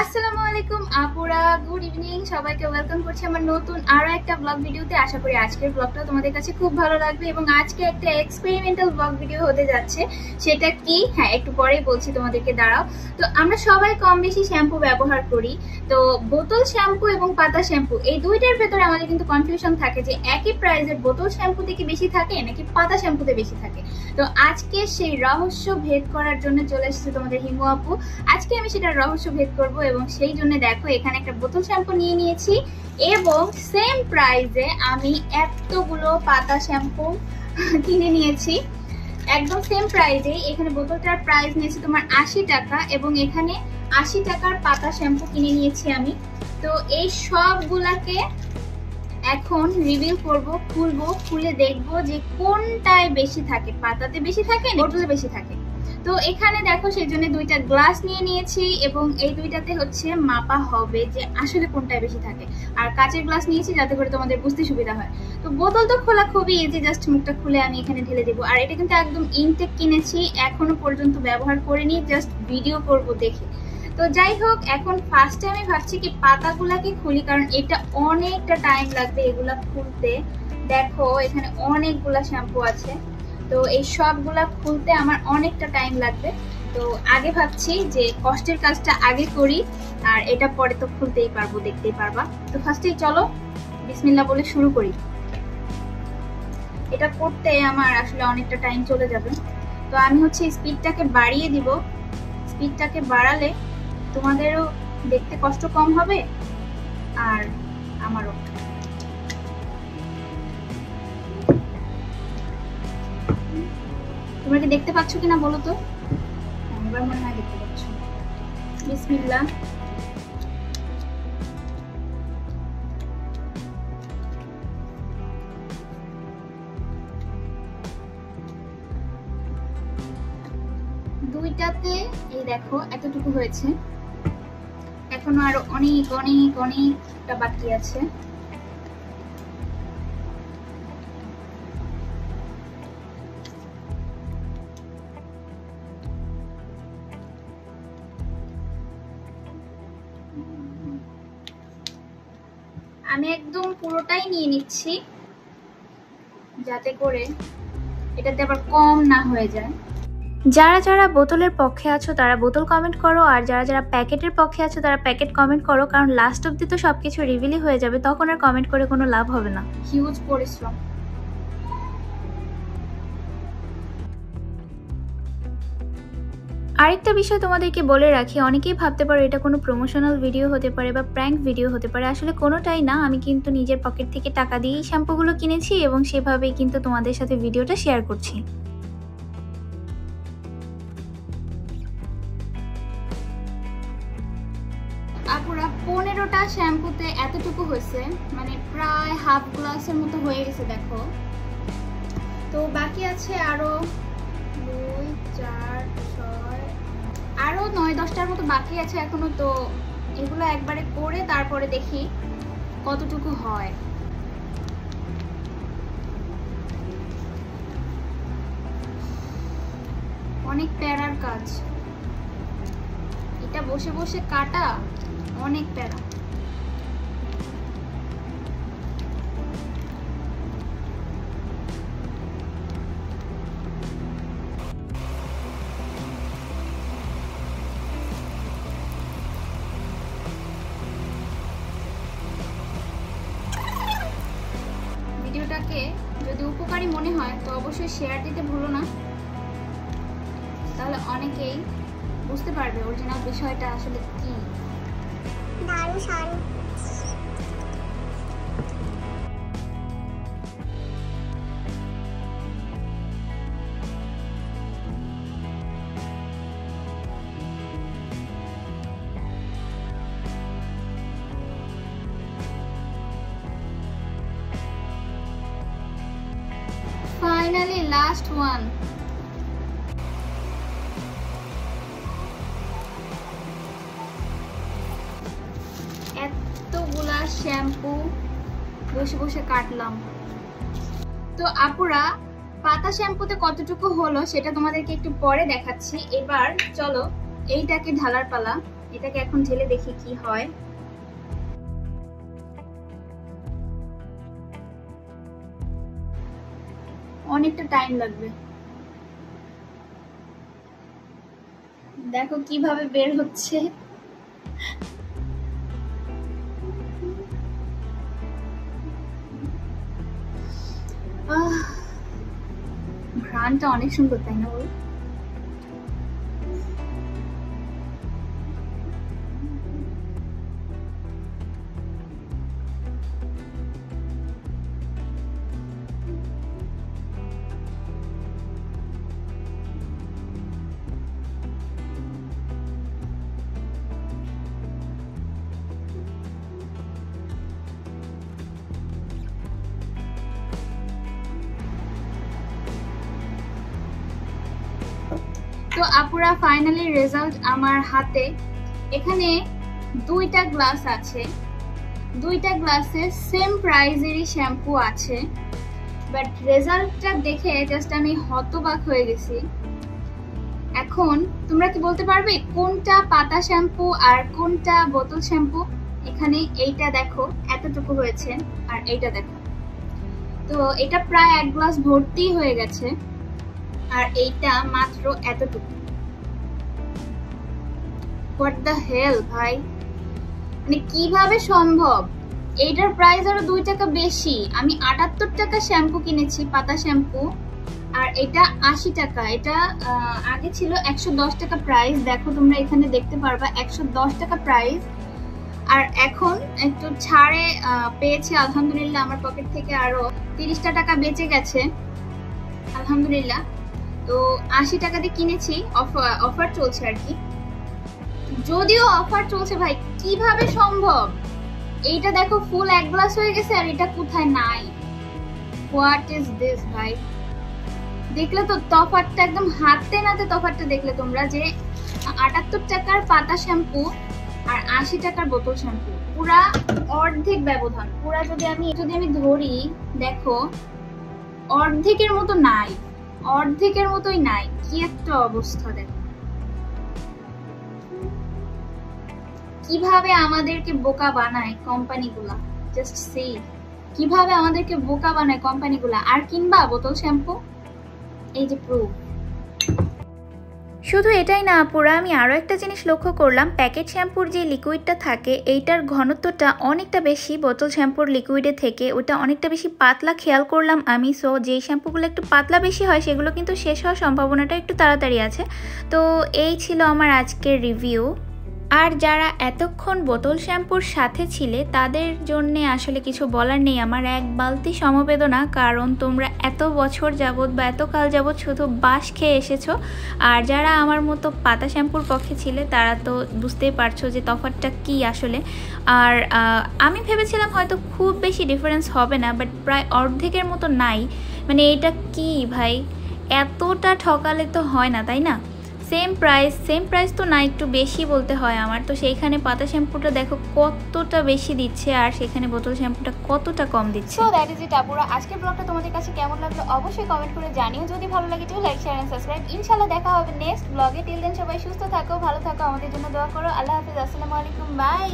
আসসালামু আলাইকুম, আপুরা। গুড ইভিনিং সবাইকে ওয়েলকাম করছি আমার নতুন আরও একটা ব্লগ ভিডিওতে আশা করি আজকের ব্লগটা তোমাদের কাছে খুব ভালো লাগবে এবং আজকে একটা এক্সপেরিমেন্টাল ব্লগ ভিডিও হতে যাচ্ছে। সেটা কি? হ্যাঁ একটু পরেই বলছি তোমাদেরকে, দাঁড়াও। তো আমরা সবাই কম বেশি শ্যাম্পু ব্যবহার করি। তো বোতল শ্যাম্পু এবং পাতা শ্যাম্পু, এই দুইটার ভেতরে আমাদের কিন্তু কনফিউশন থাকে যে একই প্রাইসের বোতল শ্যাম্পুতে কি বেশি থাকে নাকি পাতা শ্যাম্পুতে বেশি থাকে। তো আজকে সেই রহস্য ভেদ করার জন্য চলে এসেছে তোমাদের হিমু আপু। আজকে আমি সেটা রহস্য ভেদ করব এবং সেই জন্য দেখো, এখানে একটা বোতল শ্যাম্পু নিয়ে নিয়েছি এবং সেম প্রাইজে আমি এতগুলো পাতা শ্যাম্পু কিনে নিয়েছি। একদম সেম প্রাইসে এখানে বোতলটার প্রাইস নিয়েছে তোমার আশি টাকা এবং এখানে আশি টাকার পাতা শ্যাম্পু কিনে নিয়েছি আমি। তো এই সবগুলাকে এখন রিভিল করব, খুলবো, খুলে দেখব যে কোনটায় বেশি থাকে। পাতাতে বেশি থাকে বোতলে বেশি থাকে? তো এখানে দেখো সেই জন্য দুইটা গ্লাস নিয়ে নিয়েছি এবং এই দুইটাতে হচ্ছে মাপা হবে যে আসলে কোনটায় বেশি থাকে। আর কাচের গ্লাস নিয়েছি যাতে করে তোমাদের বুঝতে সুবিধা হয়। তো বোতল তো খোলা খুবই ইজি জাস্ট মুখটা খুলে আমি এখানে ঢেলে দেবো। আর এটা কিন্তু একদম ইনটেক কিনেছি, এখনও পর্যন্ত ব্যবহার করিনি জাস্ট ভিডিও করব দেখে। তো যাই হোক, এখন ফার্স্টে আমি ভাবছি কি পাতাগুলাকে খুলি, কারণ এটা অনেকটা টাইম লাগবে এগুলা খুলতে। দেখো, এখানে অনেকগুলা শ্যাম্পু আছে। তো এই সবগুলা খুলতে আমার অনেকটা টাইম লাগবে। তো আগে ভাবছি যে কষ্টের কাজটা আগে করি, আর এটা পরে তো খুলতেই পারব, দেখতেই পারবা। তো ফার্স্টেই চলো বিসমিল্লা বলে শুরু করি। এটা করতে আমার আসলে অনেকটা টাইম চলে যাবে। তো আমি হচ্ছে স্পিডটাকে বাড়িয়ে দিব। স্পিডটাকে বাড়ালে তোমাদেরও দেখতে কষ্ট কম হবে, আর আমারও। তোমরা কি দেখতে পাচ্ছ কিনা বলো তো? এবার মনে হয় দেখতে পাচ্ছ। বিসমিল্লা দুইটাতে, এই দেখো, এতটুকু হয়েছে। এখনও আরও অনেক অনেক, অনেকটা বাকি আছে। আমি একদম পুরোটাই নিয়ে নিচ্ছি যাতে করে এটাতে আবার কম না হয়ে যায়। যারা যারা বোতলের পক্ষে আছো তারা বোতল কমেন্ট করো আর যারা যারা প্যাকেটের পক্ষে আছো তারা প্যাকেট কমেন্ট করো কারণ লাস্ট অব্দি তো সব কিছু রিভিলই হয়ে যাবে তখন আর কমেন্ট করে কোনো লাভ হবে না। হিউজ পরিশ্রম। আরেকটা বিষয় তোমাদেরকে বলে রাখি, অনেকেই ভাবতে পারো এটা কোনো প্রমোশনাল ভিডিও হতে পারে বা প্র্যাঙ্ক ভিডিও হতে পারে। আসলে কোনোটাই না, আমি কিন্তু নিজের পকেট থেকে টাকা দিয়েই শ্যাম্পুগুলো কিনেছি এবং সেভাবেই কিন্তু তোমাদের সাথে ভিডিওটা শেয়ার করছি। আপুরা, পনেরোটা শ্যাম্পুতে এতটুকু হয়েছে মানে প্রায় হাফ গ্লাসের মতো হয়ে গেছে, দেখো। তো বাকি আছে আরও দুই, চার আরও নয় দশটার মতো বাকি আছে এখনও তো এগুলো একবারে করে তারপরে দেখি কতটুকু হয়। অনেক প্যারার কাজ। এটা বসে বসে কাটা, অনেক প্যারা। অবশ্যই শেয়ার দিতে ভুলো না। তাহলে অনেকেই বুঝতে পারবে অরিজিনাল বিষয়টা আসলে কি। দারু ফাইনালি লাস্ট ওয়ান এতগুলা শ্যাম্পু বসে বসে কাটলাম। তো আপুরা, পাতা শ্যাম্পুতে কতটুকু হলো সেটা তোমাদেরকে একটু পরে দেখাচ্ছি। এবার চলো, এইটাকে ঢালার পালা। এটাকে এখন ঢেলে দেখি কি হয়। অনেকটা টাইম লাগবে। দেখো কীভাবে বের হচ্ছে। ঘ্রাণটা অনেক সুন্দর তাই না বল? তো আপুরা ফাইনালি রেজাল্ট আমার হাতে। এখানে দুইটা গ্লাস আছে। দুইটা গ্লাসে সেম প্রাইজেরই শ্যাম্পু আছে। বাট রেজাল্টটা দেখে জাস্ট আমি হতবাক হয়ে গেছি। এখন তোমরা কি বলতে পারবে, কোনটা পাতা শ্যাম্পু আর কোনটা বোতল শ্যাম্পু এখানে এইটা দেখো, এতটুকু হয়েছে, আর এইটা দেখো। তো এটা প্রায় এক গ্লাস ভর্তি হয়ে গেছে। আর এইটা মাত্র এতটুকু। হোয়াট দ্য হেল ভাই? মানে কীভাবে সম্ভব? এইটার প্রাইস আরও দুই টাকা বেশি। আমি আটাত্তর টাকা শ্যাম্পু কিনেছি, পাতা শ্যাম্পু আর এটা আশি টাকা। এটা আগে ছিল একশো দশ টাকা প্রাইস দেখো তোমরা এখানে দেখতে পারবা, একশো দশ টাকা প্রাইস আর এখন একটু ছাড়ে পেয়েছি, আলহামদুলিল্লাহ। আমার পকেট থেকে আরও তিরিশটা টাকা বেঁচে গেছে। আলহামদুলিল্লাহ। তো আশি টাকা দিয়ে কিনেছি অফার চলছে আর কি। যদিও অফার চলছে ভাই, কীভাবে সম্ভব? এইটা দেখো ফুল এক গ্লাস হয়ে গেছে আর এটা কোথায় নাই? হোয়াট ইজ দিস ভাই? দেখলে তো তফাতটা একদম হাতে নাতে তফাতটা দেখলে তোমরা যে আটাত্তর টাকার পাতা শ্যাম্পু আর আশি টাকার বোতল শ্যাম্পু পুরা অর্ধেক ব্যবধান। পুরা যদি আমি যদি আমি ধরি, দেখো, অর্ধেকের মতো নাই। অর্ধেকের মতোই নাই। কি একটা অবস্থা দেখ। কীভাবে আমাদেরকে বোকা বানায় কোম্পানিগুলা? জাস্ট সি কীভাবে আমাদেরকে বোকা বানায় কোম্পানিগুলা? আর কিনবা বোতল শ্যাম্পু? এই যে প্রুফ শুধু এটাই না, আপুরা, আমি আরও একটা জিনিস লক্ষ্য করলাম। প্যাকেট শ্যাম্পুর যে লিকুইডটা থাকে, এইটার ঘনত্বটা অনেকটা বেশি। বোতল শ্যাম্পুর লিকুইডের থেকে ওটা অনেকটা বেশি পাতলা, খেয়াল করলাম আমি। সো যেই শ্যাম্পুগুলো একটু পাতলা বেশি হয়, সেগুলো কিন্তু শেষ হওয়ার সম্ভাবনাটা একটু তাড়াতাড়ি আছে। তো, এই ছিল আমার আজকের রিভিউ আর যারা এতক্ষণ বোতল শ্যাম্পুর সাথে ছিলে, তাদের জন্য আসলে কিছু বলার নেই। আমার এক বালতি সমবেদনা, কারণ তোমরা এত বছর যাবৎ বা এতকাল যাবৎ শুধু বাস খেয়ে এসেছ, আর যারা আমার মতো পাতা শ্যাম্পুর পক্ষে ছিলে, তারা তো বুঝতেই পারছ যে তফাৎটা কি আসলে। আর আমি ভেবেছিলাম হয়তো খুব বেশি ডিফারেন্স হবে না বাট প্রায় অর্ধেকের মতো নাই। মানে এটা কি ভাই? এতটা ঠকালে তো হয় না, তাই না? সেম প্রাইস সেম প্রাইস তো না, একটু বেশি বলতে হয় আমার। তো সেইখানে পাতা শ্যাম্পুটা দেখো কতটা বেশি দিচ্ছে আর সেখানে বোতল শ্যাম্পুটা কতটা কম দিচ্ছে। সো দ্যাট ইজ ইট আপুরা। আজকের ব্লগটা তোমাদের কাছে কেমন লাগল অবশ্যই কমেন্ট করে জানিও। যদি ভালো লাগে তো লাইক শেয়ার এন্ড সাবস্ক্রাইব ইনশাআল্লাহ দেখা হবে নেক্সট ব্লগে টিল দেন সবাই সুস্থ থাকো, ভালো থাকো। আমাদের জন্য দোয়া করো। আল্লাহ হাফিজ। আসসালামু আলাইকুম। বাই